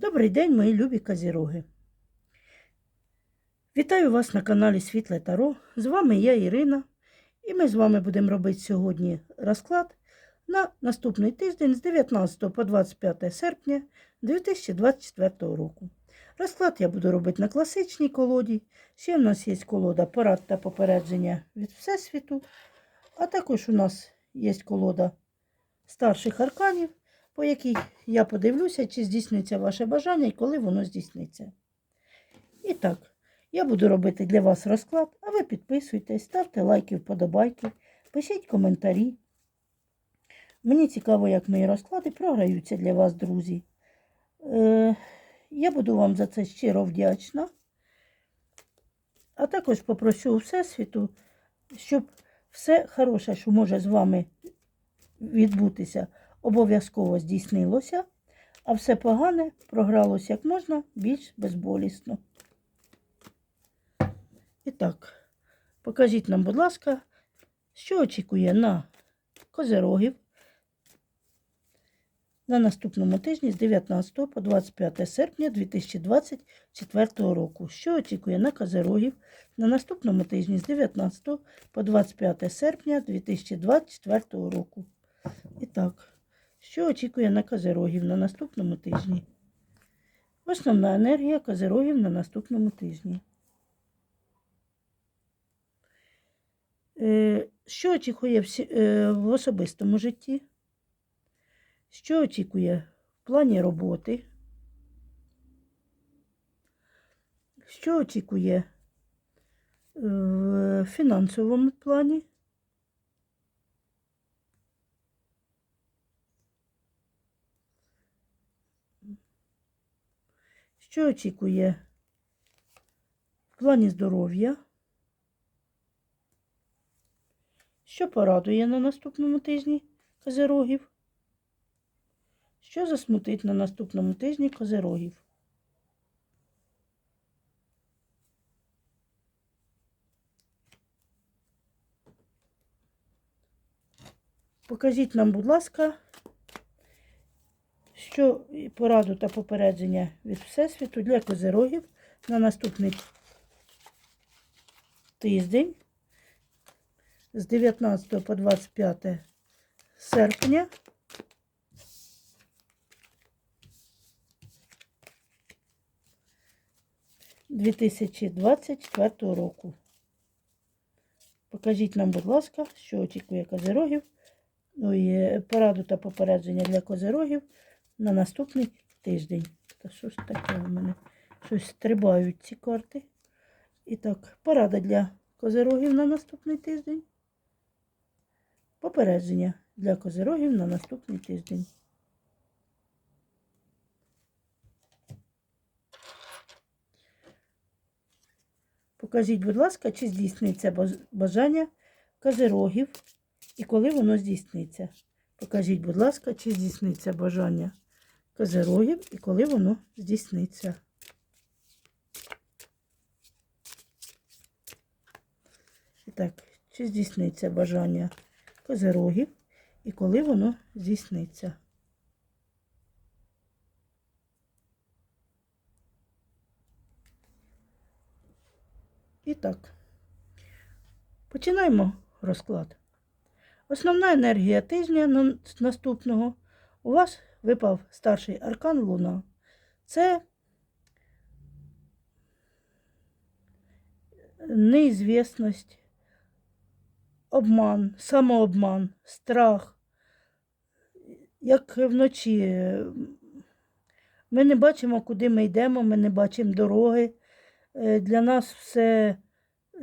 Добрий день, мої любі казіроги. Вітаю вас на каналі Світле Таро. З вами я Ірина, і ми з вами будемо робити сьогодні розклад на наступний тиждень з 19 по 25 серпня 2024 року. Розклад я буду робити на класичній колоді. Ще в нас є колода порад та попередження від Всесвіту, а також у нас є колода старших арканів по якій я подивлюся, чи здійсниться ваше бажання і коли воно здійсниться. І так, я буду робити для вас розклад, а ви підписуйтесь, ставте лайки, вподобайки, пишіть коментарі. Мені цікаво, як мої розклади програються для вас, друзі. Е, я буду вам за це щиро вдячна. А також попрошу Всесвіту, щоб все хороше, що може з вами відбутися, обов'язково здійснилося, а все погане програлося як можна більш безболісно. І так, покажіть нам, будь ласка, що очікує на козерогів на наступному тижні з 19 по 25 серпня 2024 року. Що очікує на козерогів на наступному тижні з 19 по 25 серпня 2024 року. І так, що очікує на козерогів на наступному тижні? Основна енергія козерогів на наступному тижні. Е, Що очікує е, в особистому житті? Що очікує в плані роботи? Що очікує в фінансовому плані? Що очікує в плані здоров'я? Що порадує на наступному тижні козерогів? Що засмутить на наступному тижні козерогів? Покажіть нам, будь ласка, що пораду та попередження від Всесвіту для козерогів на наступний тиждень з 19 по 25 серпня. Дві тисячі року. Покажіть нам, будь ласка, що очікує козерогів. Ну і пораду та попередження для козерогів на наступний тиждень. Та що ж таке у мене? Щось стрибають ці карти. І так, порада для козерогів на наступний тиждень. Попередження для козерогів на наступний тиждень. Покажіть, будь ласка, чи здійсниться бажання козерогів і коли воно здійсниться. Покажіть, будь ласка, чи здійсниться бажання козерогів і коли воно здійсниться. І так, чи здійсниться бажання козерогів і коли воно здійсниться. І так, починаємо розклад. Основна енергія тижня наступного у вас випав старший аркан Луна. Це неізвісність, обман, самообман, страх. Як вночі ми не бачимо, куди ми йдемо, ми не бачимо дороги. Е, Для нас все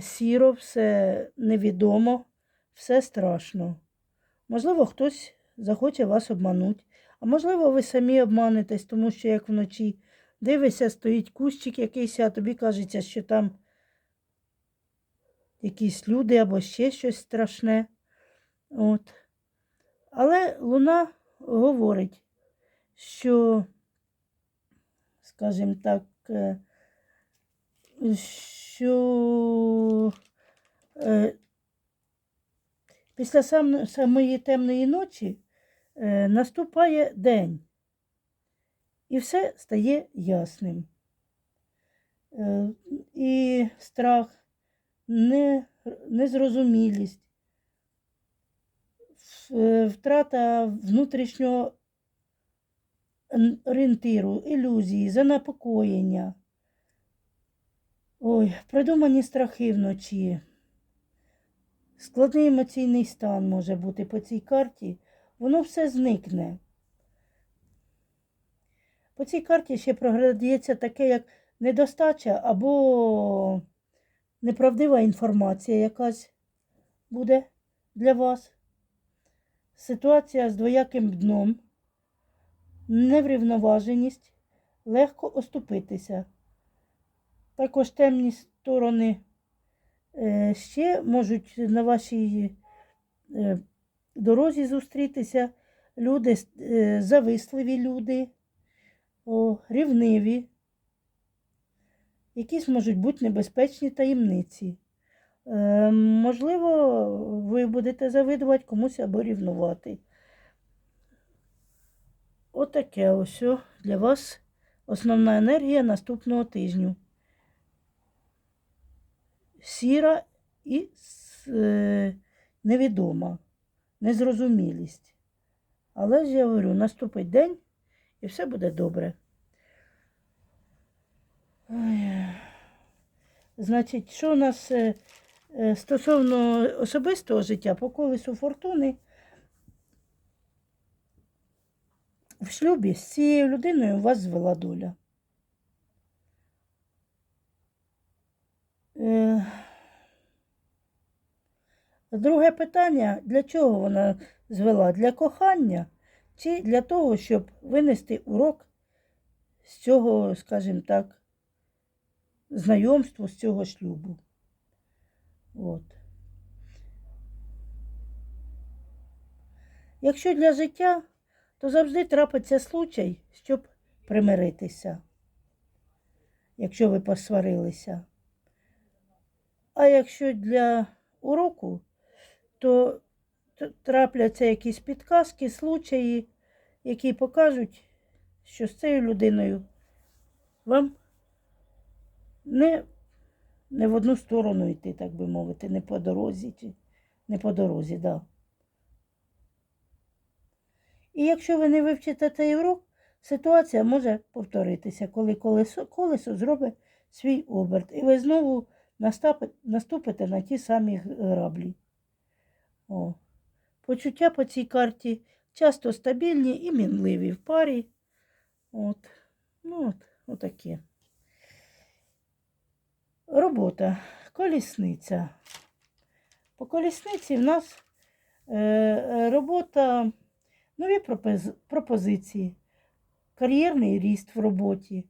сіро, все невідомо, все страшно. Можливо, хтось захоче вас обманути, а можливо, ви самі обманетесь, тому що як вночі дивишся, стоїть кущик якийсь, а тобі кажеться, що там якісь люди або ще щось страшне. От. Але луна говорить, що, скажімо так, е, що е, після сам, самої темної ночі наступає день. І все стає ясним. Е, І страх, незрозумілість, е, втрата внутрішнього орієнтиру, ілюзії, занепокоєння. Ой, придумані страхи вночі. Складний емоційний стан може бути по цій карті. Воно все зникне. По цій карті ще проградається таке, як недостача або неправдива інформація якась буде для вас. Ситуація з двояким дном, неврівноваженість, легко оступитися. Також темні сторони е, ще можуть на вашій е, дорозі зустрітися люди, е, зависливі люди, о, рівниві, якісь можуть бути небезпечні таємниці. Е, можливо, ви будете завидувати комусь або рівнувати. Отаке ось для вас основна енергія наступного тижню. Сіра і е, невідома, незрозумілість. Але ж я говорю, наступить день і все буде добре. Ой. Значить, що у нас е, е, стосовно особистого життя по колесу фортуни в шлюбі з цією людиною вас звела доля. Друге питання, для чого вона звела? Для кохання чи для того, щоб винести урок з цього, скажімо так, знайомства, з цього шлюбу? От. Якщо для життя, то завжди трапиться случай, щоб примиритися, якщо ви посварилися. А якщо для уроку, то трапляться якісь підказки, случаї, які покажуть, що з цією людиною вам не, не в одну сторону йти, так би мовити, не по дорозі, чи не по дорозі, да. І якщо ви не вивчите цей урок, ситуація може повторитися, коли колесо, колесо зробить свій оберт, і ви знову наступите на ті самі граблі. О. Почуття по цій карті часто стабільні і мінливі в парі. От. Ну, от, отаке. Робота. Колісниця. По колісниці в нас е, е, робота, нові пропозиції, кар'єрний ріст в роботі,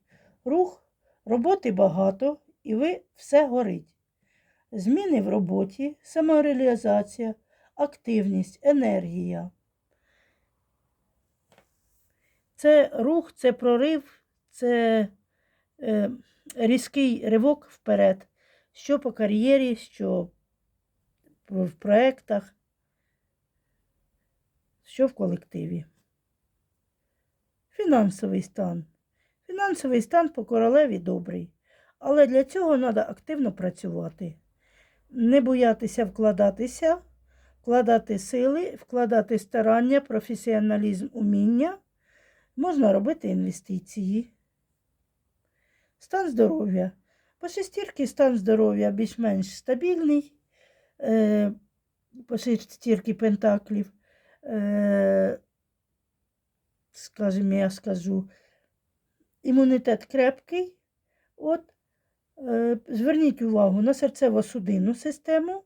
рух, роботи багато, і ви все горить. Зміни в роботі, самореалізація, активність, енергія. Це рух, це прорив, це е, різкий ривок вперед, що по кар'єрі, що в проєктах, що в колективі. Фінансовий стан. Фінансовий стан по королеві добрий, але для цього треба активно працювати. Не боятися вкладатися, вкладати сили, вкладати старання, професіоналізм, уміння. Можна робити інвестиції. Стан здоров'я. По шестірки стан здоров'я більш-менш стабільний. Е, по шестірки пентаклів. Е, скажімо, я скажу, імунітет крепкий. От, е, зверніть увагу на серцево-судинну систему.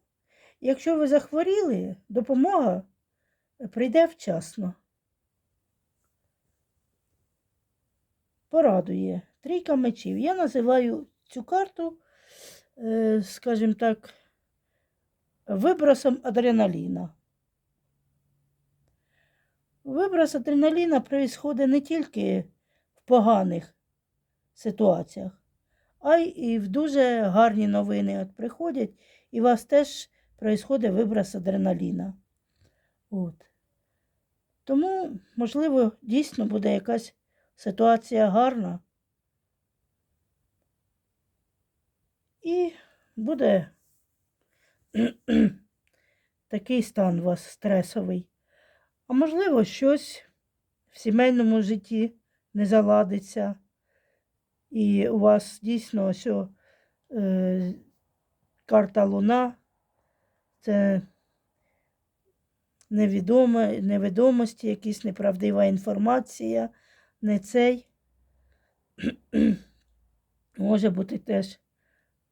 Якщо ви захворіли, допомога прийде вчасно. Порадує. Трійка мечів. Я називаю цю карту, е, скажімо так, вибросом адреналіна. Виброс адреналіна происходить не тільки в поганих ситуаціях, а й в дуже гарні новини от приходять, і вас теж происходить виброс адреналіна. От. Тому, можливо, дійсно буде якась ситуація гарна. І буде такий стан у вас стресовий. А можливо, щось в сімейному житті не заладиться. І у вас дійсно ось е, карта Луна. Це невідоме, невідомості, якісь неправдива інформація, не цей. Може бути теж.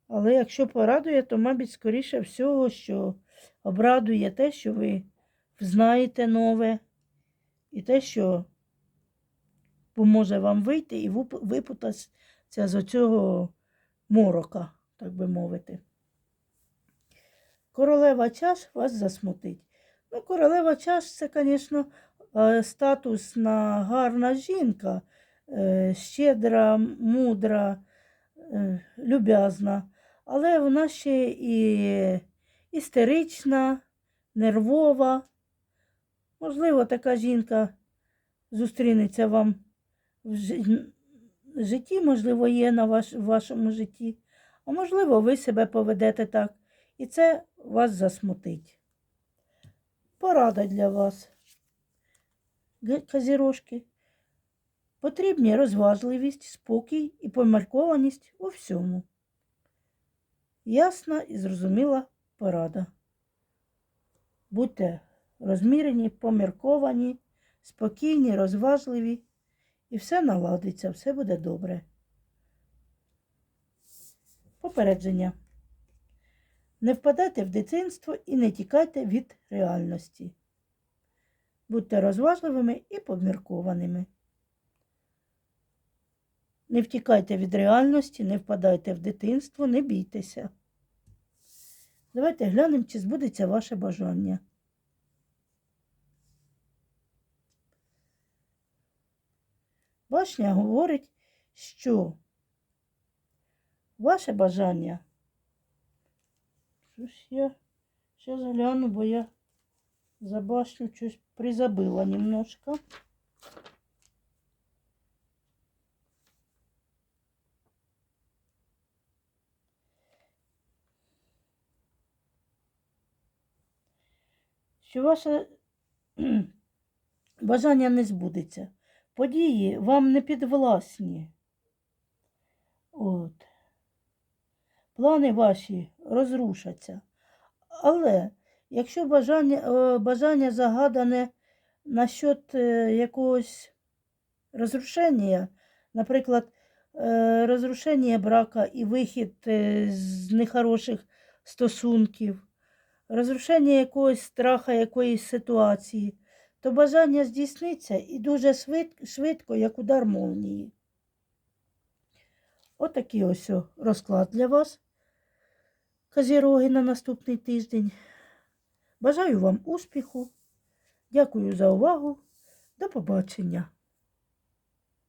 Але якщо порадує, то, мабуть, скоріше всього, що обрадує те, що ви знаєте нове, і те, що поможе вам вийти і випутатися з оцього морока, так би мовити. Королева чаш вас засмутить. Ну, королева чаш це, звісно, е, статусна гарна жінка, е, щедра, мудра, е, люб'язна, але вона ще і істерична, нервова. Можливо, така жінка зустрінеться вам в житті, можливо, є на ваш, в вашому житті, а можливо, ви себе поведете так, і це вас засмутить. Порада для вас, казірожки. Потрібні розважливість, спокій і поміркованість у всьому. Ясна і зрозуміла порада. Будьте розмірені, помірковані, спокійні, розважливі, і все наладиться, все буде добре. Попередження. Не впадайте в дитинство і не тікайте від реальності. Будьте розважливими і поміркованими. Не втікайте від реальності, не впадайте в дитинство, не бійтеся. Давайте глянемо, чи збудеться ваше бажання. Башня говорить, що ваше бажання. Щось я ще загляну, бо я за башню щось призабила немножко. Що ваше бажання не збудеться. Події вам не підвласні. От. Плани ваші розрушаться. Але якщо бажання, е, бажання загадане насчет е, якогось розрушення, наприклад, е, розрушення брака і вихід з нехороших стосунків, розрушення якогось страха, якоїсь ситуації, то бажання здійсниться і дуже швидко, як удар молнії. Отакий ось розклад для вас, казіроги, на наступний тиждень. Бажаю вам успіху. Дякую за увагу. До побачення.